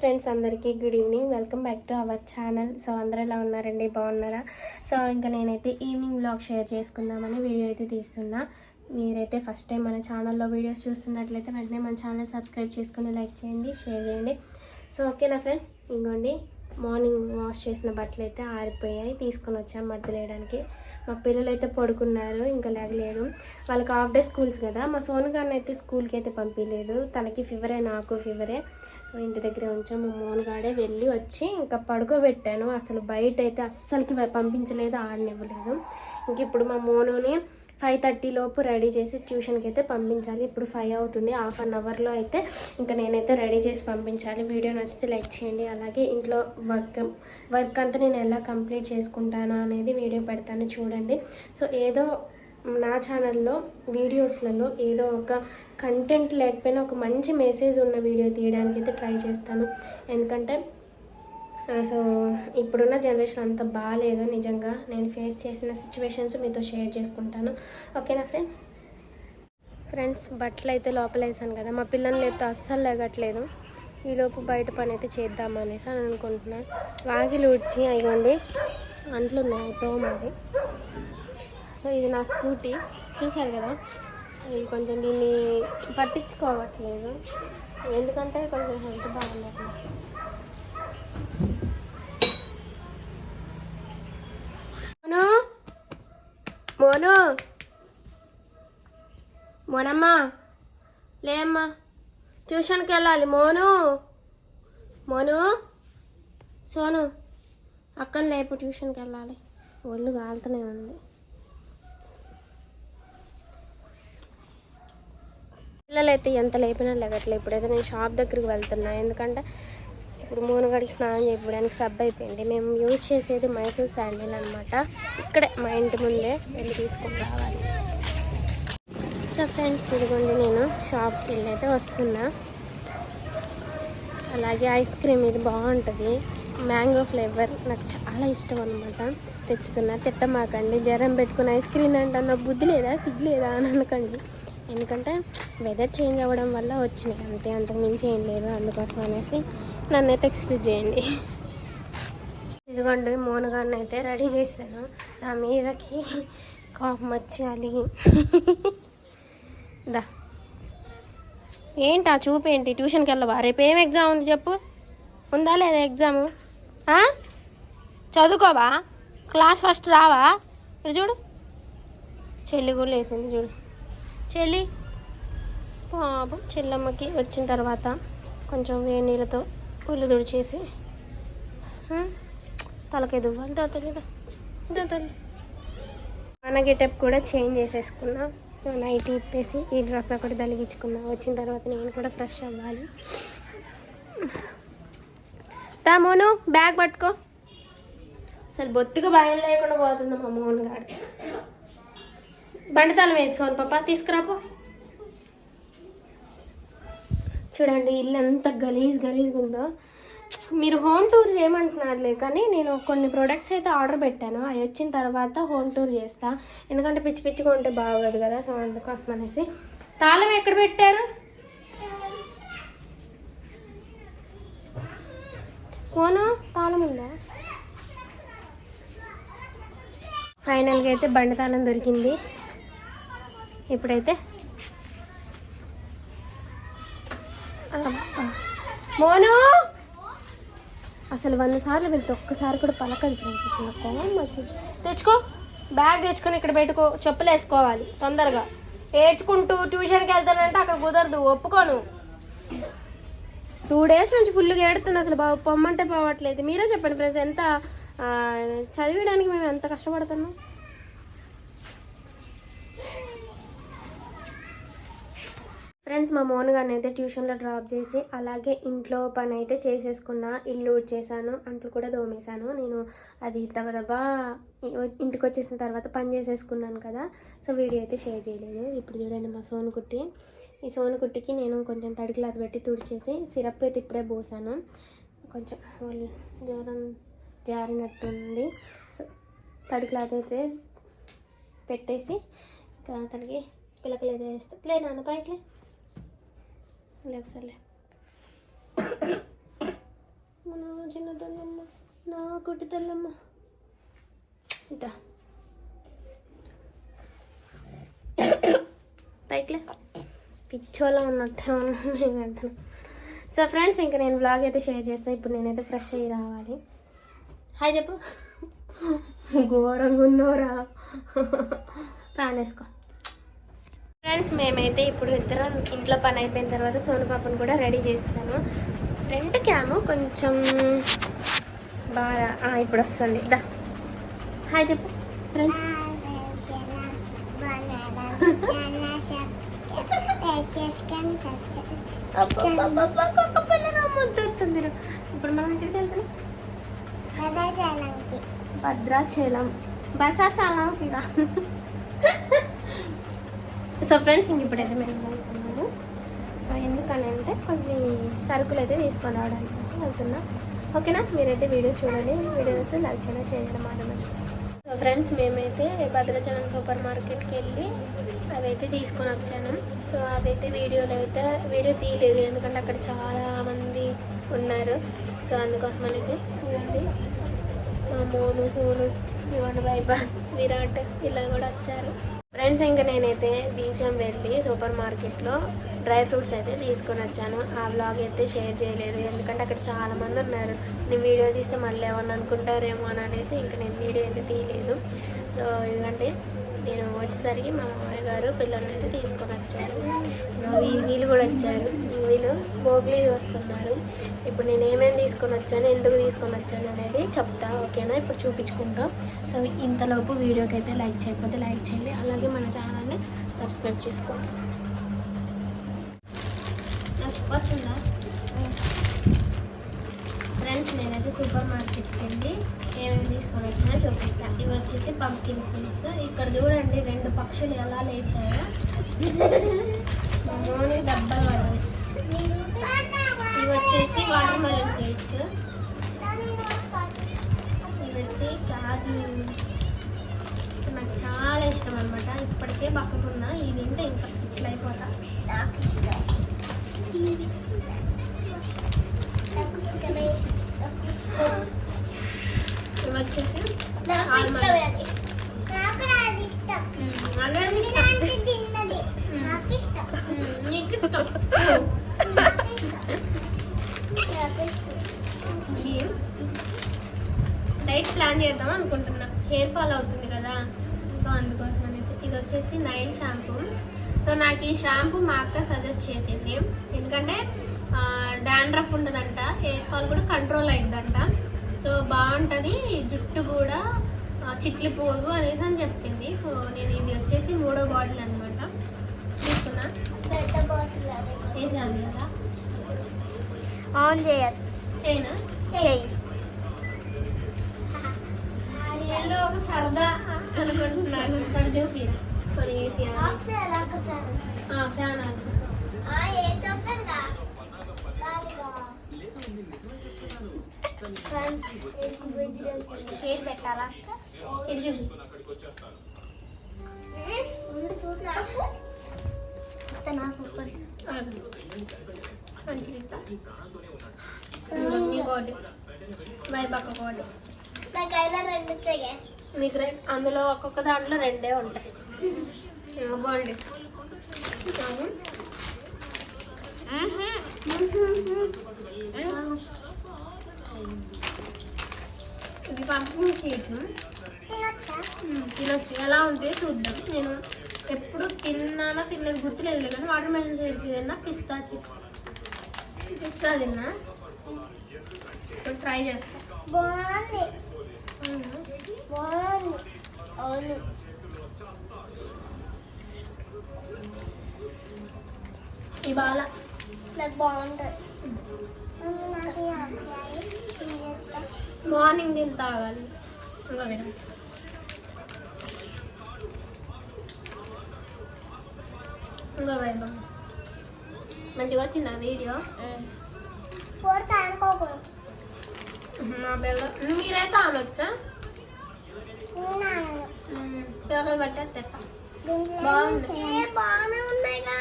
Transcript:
Friends అందరికీ good evening. Welcome back to our channel. So అందరూ ఎలా ఉన్నారండి? బాగున్నారా? సో ఇంకా నేనైతే ఈవినింగ్ బ్లాగ్ షేర్ చేసుకుందామని వీడియో అయితే తీస్తున్నా. మీరైతే ఫస్ట్ టైం మన ఛానల్లో వీడియోస్ చూస్తున్నట్లయితే వెంటనే మన ఛానల్ సబ్స్క్రైబ్ చేసుకుని లైక్ చేయండి షేర్ చేయండి. సో ఓకేనా ఫ్రెండ్స్? ఇంకోండి. మార్నింగ్ వాష్ చేసిన బట్టలు అయితే ఆరిపోయాయి. తీసుకొని వచ్చాం మడతలేయడానికి మా పిల్లలు అయితే పడుకున్నారు ఇంకా లేగలేరు వాళ్ళకి హాఫ్ డే స్కూల్స్ కదా. మా సోను గారిని అయితే స్కూల్కి అయితే పంపించలేదు తనకి ఫీవరే నాకు ఫీవరే. ఇంటి దగ్గర ఉంచాం. మా మోనగాడే వెళ్ళి వచ్చి ఇంకా పడుకోబెట్టాను. అసలు బయట అయితే అస్సలకి పంపించలేదు ఆడనివ్వలేదు. ఇంక ఇప్పుడు మా మోనుని ఫైవ్ థర్టీ లోపు రెడీ చేసి ట్యూషన్కి అయితే పంపించాలి. ఇప్పుడు ఫైవ్ అవుతుంది. హాఫ్ అన్ అవర్లో అయితే ఇంకా నేనైతే రెడీ చేసి పంపించాలి. వీడియో నచ్చితే లైక్ చేయండి. అలాగే ఇంట్లో వర్క్ వర్క్ అంతా నేను ఎలా కంప్లీట్ చేసుకుంటాను అనేది వీడియో పెడతాను చూడండి. సో ఏదో నా ఛానల్లో వీడియోస్లలో ఏదో ఒక కంటెంట్ లేకపోయినా ఒక మంచి మెసేజ్ ఉన్న వీడియో తీయడానికి అయితే ట్రై చేస్తాను. ఎందుకంటే సో ఇప్పుడున్న జనరేషన్ అంత బాగాలేదు నిజంగా. నేను ఫేస్ చేసిన సిచ్యువేషన్స్ మీతో షేర్ చేసుకుంటాను. ఓకేనా ఫ్రెండ్స్ ఫ్రెండ్స్ బట్టలు అయితే లోపల వేసాను కదా. మా పిల్లల్ని అయితే అస్సలు లేగట్లేదు. ఈలోపు బయట పని అయితే చేద్దామనేసి అని అనుకుంటున్నాను వాగిలు ఊడ్చి అయ్యండి అంట్లు ఉన్నాయి తోమాది సో ఇది నా స్కూటీ. చూసారు కదా? కొంచెం దీన్ని పట్టించుకోవట్లేదు. ఎందుకంటే కొంచెం హెల్త్ బాగుండదు మోను? మోను? మోనమ్మా? లేమ్మా. ట్యూషన్కి వెళ్ళాలి. మోను? మోను? సోను అక్కని లేపు ట్యూషన్కి వెళ్ళాలి. ఒళ్ళు కాలుతూనే ఉంది. పిల్లలు అయితే ఎంత లేపినా లేకట్లే ఇప్పుడైతే నేను షాప్ దగ్గరికి వెళ్తున్నా. ఎందుకంటే ఇప్పుడు మూనుగడికి స్నానం చేయడానికి సబ్ అయిపోయింది. మేము యూజ్ చేసేది మైసూర్ శాండిల్ అనమాట ఇక్కడే మా ఇంటి ముందే వెళ్ళి తీసుకొని రావాలి. సో ఫ్రెండ్స్ ఇదిగోండి నేను షాప్కి వెళ్ళి అయితే వస్తున్నా. అలాగే ఐస్ క్రీమ్ ఇది బాగుంటుంది. మ్యాంగో ఫ్లేవర్ నాకు చాలా ఇష్టం అనమాట తెచ్చుకున్నా తిట్టమాకండి. జ్వరం పెట్టుకుని ఐస్ క్రీమ్ అంటే నా బుద్ధి లేదా? సిగ్గు లేదా? అని అనకండి. ఎందుకంటే వెదర్ చేంజ్ అవ్వడం వల్ల వచ్చినాయి. అంతే అంతకు మించి ఏం లేదు. అందుకోసం అనేసి నన్నైతే ఎక్స్క్యూజ్ చేయండి. ఇదిగోండి మోనగాన్ని అయితే రెడీ చేశాను. నా మీదకి కోపం వచ్చి అలిగి దా. ఏంటి ఆ చూపేంటి ట్యూషన్కి వెళ్ళవా? రేపు ఏం ఎగ్జామ్ ఉంది చెప్పు. ఉందా లేదా ఎగ్జాము చదువుకోవా? క్లాస్ ఫస్ట్ రావా? ఇక్కడ చూడు. చెల్లి కూడా లేసింది చూడు. చెల్లి. పాపం చెల్లమ్మకి వచ్చిన తర్వాత కొంచెం వేడి నీళ్ళతో పుల్లు తుడిచేసి ఆ? తలకి దువ్వాలి తల్లి మన గెటప్ కూడా చేంజ్ చేసేసుకున్నా. నైట్ ఇప్పేసి ఈ డ్రెస్ ఒకటి తలిగించుకున్నా. వచ్చిన తర్వాత నేను కూడా ఫ్రెష్ అవ్వాలి. తామోను బ్యాగ్ పట్టుకో. అసలు బొత్తిగా భయం లేకుండా పోతుంది మా మోన్ గాడు బండితాలు వేది సోన్ పాప? తీసుకురాపో. చూడండి ఇల్లు ఎంత గలీజ్ గలీజ్గా ఉందో. మీరు హోమ్ టూర్ చేయమంటున్నారులే కానీ నేను కొన్ని ప్రొడక్ట్స్ అయితే ఆర్డర్ పెట్టాను. అవి వచ్చిన తర్వాత హోమ్ టూర్ చేస్తా. ఎందుకంటే పిచ్చి పిచ్చిగా ఉంటే బాగోదు కదా సో అందుకోసం అనేసి తాళం ఎక్కడ పెట్టారు? ఫోను తాళం ఉందా? ఫైనల్గా అయితే బండి తాళం దొరికింది. ఇప్పుడైతే మోను! అసలు వంద సార్లు వెళ్తే ఒక్కసారి కూడా పలకదు ఫ్రెండ్స్ అసలు కోమకి తెచ్చుకో. బ్యాగ్ తెచ్చుకొని ఇక్కడ పెట్టుకో. చెప్పులు వేసుకోవాలి తొందరగా. ఏడ్చుకుంటూ ట్యూషన్కి వెళ్తానంటే అక్కడ కుదరదు ఒప్పుకోను టూ డేస్ నుంచి ఫుల్గా ఏడుతుంది అసలు బాబు. పొమ్మంటే పోవట్లేదు. మీరే చెప్పండి ఫ్రెండ్స్ ఎంత చదివడానికి మేము ఎంత కష్టపడుతున్నాం? ఫ్రెండ్స్ మా మోన్ గారిని అయితే ట్యూషన్లో డ్రాప్ చేసి అలాగే ఇంట్లో పని అయితే చేసేసుకున్నా ఇల్లు చేశాను అంట్లు కూడా దోమేశాను నేను అది దబదబా ఇంటికి వచ్చేసిన తర్వాత పని చేసేసుకున్నాను కదా సో వీడియో అయితే షేర్ చేయలేదు. ఇప్పుడు చూడండి మా సోను కుట్టి ఈ సోను కుట్టికి నేను కొంచెం తడి క్లాత్ పెట్టి తుడిచేసి సిరప్ అయితే ఇప్పుడే పోసాను. కొంచెం వాళ్ళు జ్వరం జారినట్టుంది. సో తడి క్లాత్ అయితే పెట్టేసి ఇంకా తనకి పిల్లకలు అయితే వేస్తే. లే నాన్న పైకి లే. లేదు నా చిన్న తల్లమ్మ నా కొట్టి తల్లమ్మ ఇటా పైకిలే పిచ్చోలా ఉన్నట్టే ఉన్నాను సో ఫ్రెండ్స్ ఇంకా నేను బ్లాగ్ అయితే షేర్ చేస్తాను ఇప్పుడు నేనైతే ఫ్రెష్ అయ్యి రావాలి. హాయ్ చెప్పు. ఘోరంగా ఉన్నోరా ఫ్యాన్ వేసుకో. ఫ్రెండ్స్ మేమైతే ఇప్పుడు ఇద్దరం ఇంట్లో పని అయిపోయిన తర్వాత సోను పాపను కూడా రెడీ చేస్తాను ఫ్రంట్ క్యాము కొంచెం బాగా ఇప్పుడు వస్తుంది. దా. హాయ్ చెప్పు ఫ్రెండ్స్. ఇప్పుడు మనం ఎక్కడికి వెళ్తున్నాం భద్రాచలం బసాసాలంకి సో ఫ్రెండ్స్ ఇంక ఇప్పుడైతే మేము వెళ్తున్నాము. సో ఎందుకనంటే కొన్ని సరుకులు అయితే తీసుకొని రావడానికి వెళ్తున్నా. వెళ్తున్నాం ఓకేనా? మీరైతే వీడియోస్ చూడండి. వీడియోస్ లైక్ చేయడం షేర్ చేయడం మాత్రం సో ఫ్రెండ్స్ మేమైతే భద్రాచలం సూపర్ మార్కెట్కి వెళ్ళి అవైతే తీసుకొని వచ్చాను. సో అవైతే వీడియోలో అయితే వీడియో తీయలేదు. ఎందుకంటే అక్కడ చాలా మంది ఉన్నారు. సో అందుకోసం అనేసి ఇవ్వండి. మా మోను సోను ఇవ్వండి వైభ విరాట్ ఇలా కూడా వచ్చారు. ఫ్రెండ్స్ ఇంకా నేనైతే బీసీఎం వెళ్ళి సూపర్ మార్కెట్లో డ్రై ఫ్రూట్స్ అయితే తీసుకొని వచ్చాను. ఆ వ్లాగ్ అయితే షేర్ చేయలేదు. ఎందుకంటే అక్కడ చాలామంది ఉన్నారు. నేను వీడియో తీస్తే మళ్ళీ ఏమన్నా అనుకుంటారేమో అని అనేసి ఇంకా నేను వీడియో అయితే తీయలేదు. సో ఎందుకంటే నేను వచ్చేసరికి మా మామయ్య గారు పిల్లల్ని అయితే తీసుకొని వచ్చారు. వీళ్ళు కూడా వచ్చారు. వీళ్ళు మోగ్లీ వస్తున్నారు. ఇప్పుడు నేను ఏమేమి తీసుకొని వచ్చాను ఎందుకు తీసుకొని వచ్చాను అనేది చెప్తా ఓకేనా? ఇప్పుడు చూపించుకుంటాం. సో ఇంతలోపు వీడియోకి అయితే లైక్ చేయకపోతే లైక్ చేయండి. అలాగే మన ఛానల్ని సబ్స్క్రైబ్ చేసుకోండి. వచ్చిందా ఫ్రెండ్స్ నేనైతే సూపర్ మార్కెట్కి వెళ్ళి ఏమేమి తీసుకొని వచ్చినా చూపిస్తాను ఇవి వచ్చేసి పంకిన్ సీడ్స్ ఇక్కడ చూడండి రెండు పక్షులు ఎలా లేచాయో. ఓన్లీ డబ్బాలు ఇవి వచ్చేసి వాటర్ మెలన్ సీడ్స్ ఇవి వచ్చి కాజు నాకు చాలా ఇష్టం అనమాట ఇప్పటికే పక్కకున్నా ఇది తింటే ఇంకా ఇట్లా అయిపోతా. నీకు ఇష్టం. ఇది డైట్ ప్లాన్ చేద్దాం అనుకుంటున్నా. హెయిర్ ఫాల్ అవుతుంది కదా. సో అందుకోసం అనేసి ఇది వచ్చేసి నైల్ షాంపూ. సో నాకు ఈ షాంపూ మా అక్క సజెస్ట్ చేసింది. ఎందుకంటే డాండ్రఫ్ ఉండదంట. హెయిర్ ఫాల్ కూడా కంట్రోల్ అయిందంట సో బాగుంటుంది. జుట్టు కూడా చిట్లిపోదు అనేసి అని చెప్పింది. సో నేను ఇది వచ్చేసి మూడో బాటిల్ అనమాట తీసుకున్నా. వేసాను కదా ఆన్ ఏళ్ళు ఒక సరదా ఒకసారి మరి ఏసీ ఫ్యాన్ కేక్ పెట్టాలా? మీకు అందులో ఒక్కొక్క దాంట్లో రెండే ఉంటాయి బాగుంది ఇది పంపిణీ షీట్స్ తినొచ్చు ఎలా ఉంటే చూద్దాం. నేను ఎప్పుడు తిన్నానో తిన్నది గుర్తులేదు కానీ వాటర్ మెలన్ సైడ్స్ తిన్నా పిస్తా చిక్ పిస్తా తిన్నా. ఇప్పుడు ట్రై చేస్తా. బాగుంది. అవునా? బాగుంది. అవును. ఇవాళ. నాకు బాగుంటుంది. మార్నింగ్ తాగాలి? ఇంకా వినండి. ఇంకా వైభవం మంచిగా వచ్చింది వీడియో? ఫోర్త్ అనుకోకూడదు మా పిల్ల మీరైతే అనొచ్చా పిల్లలు పట్టే బాగుంది. బాగానే ఉన్నాయి కదా